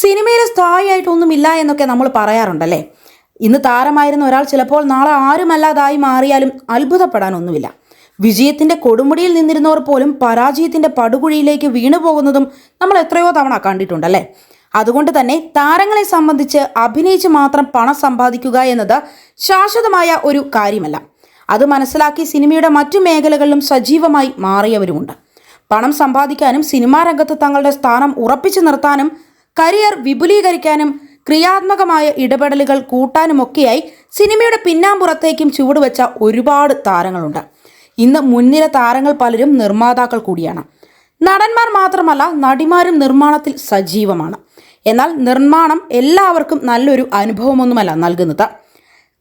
സിനിമയിൽ സ്ഥായിയായിട്ടൊന്നുമില്ല എന്നൊക്കെ നമ്മൾ പറയാറുണ്ടല്ലേ? ഇന്ന് താരമായിരുന്ന ഒരാൾ ചിലപ്പോൾ നാളെ ആരുമല്ലാതായി മാറിയാലും അത്ഭുതപ്പെടാനൊന്നുമില്ല. വിജയത്തിന്റെ കൊടുമുടിയിൽ നിന്നിരുന്നവർ പോലും പരാജയത്തിന്റെ പടുകുഴിയിലേക്ക് വീണു പോകുന്നതും നമ്മൾ എത്രയോ തവണ കണ്ടിട്ടുണ്ടല്ലേ? അതുകൊണ്ട് തന്നെ താരങ്ങളെ സംബന്ധിച്ച് അഭിനയിച്ച് മാത്രം പണം സമ്പാദിക്കുക എന്നത് ശാശ്വതമായ ഒരു കാര്യമല്ല. അത് മനസ്സിലാക്കി സിനിമയുടെ മറ്റു മേഖലകളിലും സജീവമായി മാറിയവരുമുണ്ട്. പണം സമ്പാദിക്കാനും സിനിമാ രംഗത്ത് തങ്ങളുടെ സ്ഥാനം ഉറപ്പിച്ചു നിർത്താനും കരിയർ വിപുലീകരിക്കാനും ക്രിയാത്മകമായ ഇടപെടലുകൾ കൂട്ടാനുമൊക്കെയായി സിനിമയുടെ പിന്നാമ്പുറത്തേക്കും ചുവടുവെച്ച ഒരുപാട് താരങ്ങളുണ്ട്. ഇന്ന് മുൻനിര താരങ്ങൾ പലരും നിർമ്മാതാക്കൾ കൂടിയാണ്. നടന്മാർ മാത്രമല്ല നടിമാരും നിർമ്മാണത്തിൽ സജീവമാണ്. എന്നാൽ നിർമ്മാണം എല്ലാവർക്കും നല്ലൊരു അനുഭവമൊന്നുമല്ല നൽകുന്നത്.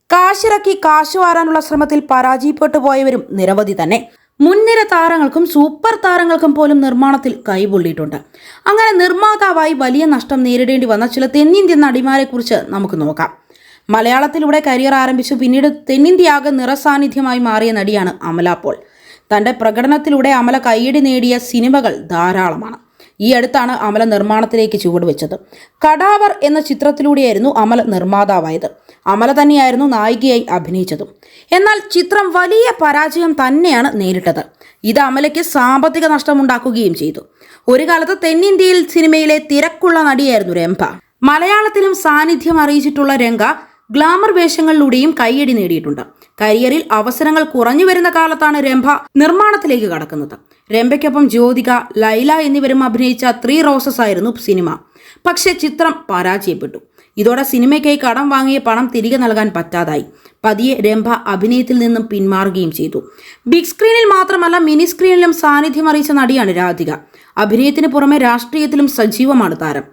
കാശിറക്കി കാശ് വാരാനുള്ള ശ്രമത്തിൽ പരാജയപ്പെട്ടു പോയവരും നിരവധി തന്നെ. മുൻനിര താരങ്ങൾക്കും സൂപ്പർ താരങ്ങൾക്കും പോലും നിർമ്മാണത്തിൽ കൈപൊള്ളിയിട്ടുണ്ട്. അങ്ങനെ നിർമ്മാതാവായി വലിയ നഷ്ടം നേരിടേണ്ടി വന്ന ചില തെന്നിന്ത്യൻ നടിമാരെ കുറിച്ച് നമുക്ക് നോക്കാം. മലയാളത്തിലൂടെ കരിയർ ആരംഭിച്ചു പിന്നീട് തെന്നിന്ത്യയാകെ നിറസാന്നിധ്യമായി മാറിയ നടിയാണ് അമല പോൾ. തന്റെ പ്രകടനത്തിലൂടെ അമല കൈയടി നേടിയ സിനിമകൾ ധാരാളമാണ്. ഈ അടുത്താണ് അമല നിർമ്മാണത്തിലേക്ക് ചുവടുവെച്ചത്. കടാവർ എന്ന ചിത്രത്തിലൂടെയായിരുന്നു അമല നിർമ്മാതാവായത്. അമല തന്നെയായിരുന്നു നായികയായി അഭിനയിച്ചതും. എന്നാൽ ചിത്രം വലിയ പരാജയം തന്നെയാണ് നേരിട്ടത്. ഇത് അമലയ്ക്ക് സാമ്പത്തിക നഷ്ടമുണ്ടാക്കുകയും ചെയ്തു. ഒരു കാലത്ത് തെന്നിന്ത്യയിൽ സിനിമയിലെ തിരക്കുള്ള നടിയായിരുന്നു രംഭ. മലയാളത്തിലും സാന്നിധ്യം അറിയിച്ചിട്ടുള്ള രംഗ ഗ്ലാമർ വേഷങ്ങളിലൂടെയും കൈയടി നേടിയിട്ടുണ്ട്. കരിയറിൽ അവസരങ്ങൾ കുറഞ്ഞു വരുന്ന കാലത്താണ് രംഭ നിർമ്മാണത്തിലേക്ക് കടക്കുന്നത്. രംഭയ്ക്കൊപ്പം ജ്യോതിക ലൈല എന്നിവരും അഭിനയിച്ച ത്രീ റോസസ് ആയിരുന്നു സിനിമ. പക്ഷേ ചിത്രം പരാജയപ്പെട്ടു. ഇതോടെ സിനിമയ്ക്കായി കടം വാങ്ങിയ പണം തിരികെ നൽകാൻ പറ്റാതായി. പതിയെ രംഭ അഭിനയത്തിൽ നിന്നും പിന്മാറുകയും ചെയ്തു. ബിഗ് സ്ക്രീനിൽ മാത്രമല്ല മിനി സ്ക്രീനിലും സാന്നിധ്യം അറിയിച്ച നടിയാണ് രാധിക. അഭിനയത്തിന് പുറമെ രാഷ്ട്രീയത്തിലും സജീവമാണ് താരം.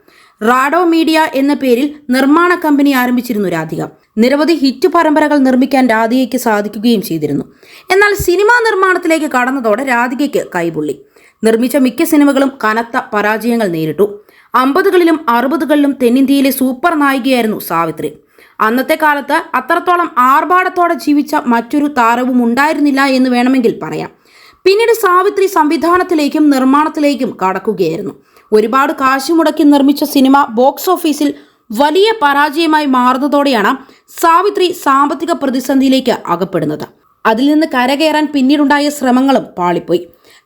റാഡോ മീഡിയ എന്ന പേരിൽ നിർമ്മാണ കമ്പനി ആരംഭിച്ചിരുന്നു രാധിക. നിരവധി ഹിറ്റ് പരമ്പരകൾ നിർമ്മിക്കാൻ രാധികയ്ക്ക് സാധിക്കുകയും ചെയ്തിരുന്നു. എന്നാൽ സിനിമാ നിർമ്മാണത്തിലേക്ക് കടന്നതോടെ രാധികയ്ക്ക് കൈപുള്ളി. നിർമ്മിച്ച മിക്ക സിനിമകളും കനത്ത പരാജയങ്ങൾ നേരിട്ടു. അമ്പതുകളിലും അറുപതുകളിലും തെന്നിന്ത്യയിലെ സൂപ്പർ നായികയായിരുന്നു സാവിത്രി. അന്നത്തെ കാലത്ത് അത്രത്തോളം ആർഭാടത്തോടെ ജീവിച്ച മറ്റൊരു താരവും ഉണ്ടായിരുന്നില്ല എന്ന് വേണമെങ്കിൽ പറയാം. പിന്നീട് സാവിത്രി സംവിധാനത്തിലേക്കും നിർമ്മാണത്തിലേക്കും കടക്കുകയായിരുന്നു. ഒരുപാട് കാശ് മുടക്കി നിർമ്മിച്ച സിനിമ ബോക്സ് ഓഫീസിൽ വലിയ പരാജയമായി മാറുന്നതോടെയാണ് സാവിത്രി സാമ്പത്തിക പ്രതിസന്ധിയിലേക്ക് അകപ്പെടുന്നത്. അതിൽ നിന്ന് കരകയറാൻ പിന്നീടുണ്ടായ ശ്രമങ്ങളും പാളിപ്പോയി.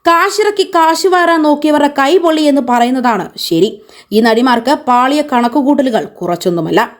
കാശിറക്കി കാശ് വാരാൻ നോക്കിയവരുടെ കൈപൊള്ളി എന്ന് പറയുന്നതാണ് ശരി. ഈ നടിമാർക്ക് പാളിയ കണക്കുകൂട്ടലുകൾ കുറച്ചൊന്നുമല്ല.